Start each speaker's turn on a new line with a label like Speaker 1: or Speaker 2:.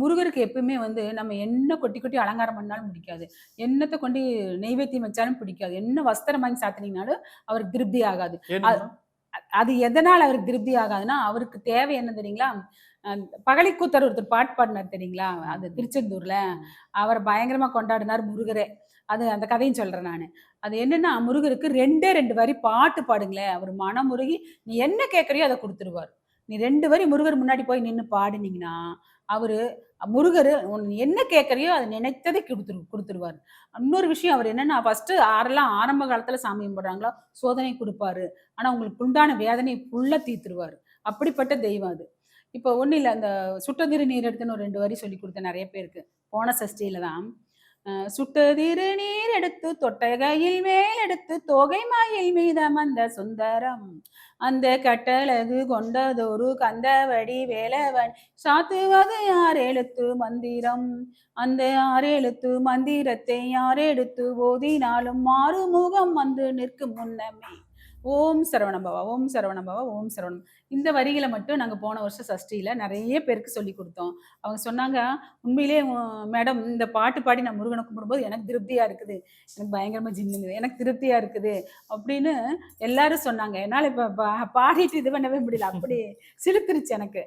Speaker 1: முருகருக்கு எப்பவுமே வந்து நம்ம என்ன கொட்டி கொட்டி அலங்காரம் பண்ணாலும் பிடிக்காது. என்னத்தை கொண்டு நெய்வேத்தியம் வச்சாலும் பிடிக்காது. என்ன வஸ்திரம் வாங்கி சாத்தினீங்கனாலும் அவருக்கு திருப்தி ஆகாது. அது எதனால் அவருக்கு திருப்தி ஆகாதுன்னா அவருக்கு தேவை என்ன தெரியுங்களா? பகலிக்கூத்தர் ஒருத்தர் பாட்டு பாடினார் தெரியுங்களா? அது திருச்செந்தூர்ல. அவர் பயங்கரமா கொண்டாடினார் முருகரே. அது அந்த கதையும் சொல்றேன் நான். அது என்னன்னா முருகருக்கு ரெண்டே ரெண்டு வரி பாட்டு பாடுங்களேன். அவர் மனமுருகி நீ என்ன கேட்கறியோ அதை கொடுத்துருவார். நீ ரெண்டு வரி முருகர் முன்னாடி போய் நின்று பாடினீங்கன்னா அவர் முருகர் என்ன கேட்குறியோ அதை நினைத்ததை கொடுத்துரு கொடுத்துருவார். இன்னொரு விஷயம் அவர் என்னென்னா ஃபஸ்ட்டு ஆறெல்லாம் ஆரம்ப காலத்தில் சாமி கும்பிட்றாங்களோ சோதனை கொடுப்பாரு. ஆனால் உங்களுக்கு உண்டான வேதனையை ஃபுல்லாக தீர்த்துருவாரு. அப்படிப்பட்ட தெய்வம் அது. இப்போ ஒன்றும் இல்லை அந்த சுட்டதிரு நீர் எடுத்துன்னு ஒரு ரெண்டு வரி சொல்லி கொடுத்தேன் நிறைய பேருக்கு. போன சஷ்டியில தான் சுட்டதிரு நீர் எடுத்து தொட்டகையில் மேல் எடுத்து தொகை மாயில் மீதம் அந்த சுந்தரம். அந்த கட்டழகு கொண்டதொரு கந்தவடி வேலவன் சாத்துவது யார் எழுத்து மந்திரம்? அந்த ஆறெழுத்து மந்திரத்தை யார் எடுத்து ஓதினாலும் மாறுமுகம் வந்து நிற்கும் முன்னமே ஓம் சரவணபவா ஓம் சரவணபவா ஓம் சரவணம். இந்த வரிகளை மட்டும் நாங்கள் போன வருஷம் சஷ்டியில் நிறைய பேருக்கு சொல்லி கொடுத்தோம். அவங்க சொன்னாங்க உண்மையிலே மேடம் இந்த பாட்டு பாடி நான் முருகனை கும்பிடும்போது எனக்கு திருப்தியாக இருக்குது. எனக்கு பயங்கரமாக ஜின்னுங்குது எனக்கு திருப்தியாக இருக்குது. அப்படின்னு எல்லாரும் சொன்னாங்க. என்னால் இப்போ பாடிட்டு இது பண்ணவே முடியல. அப்படி சிலுத்துருச்சு எனக்கு.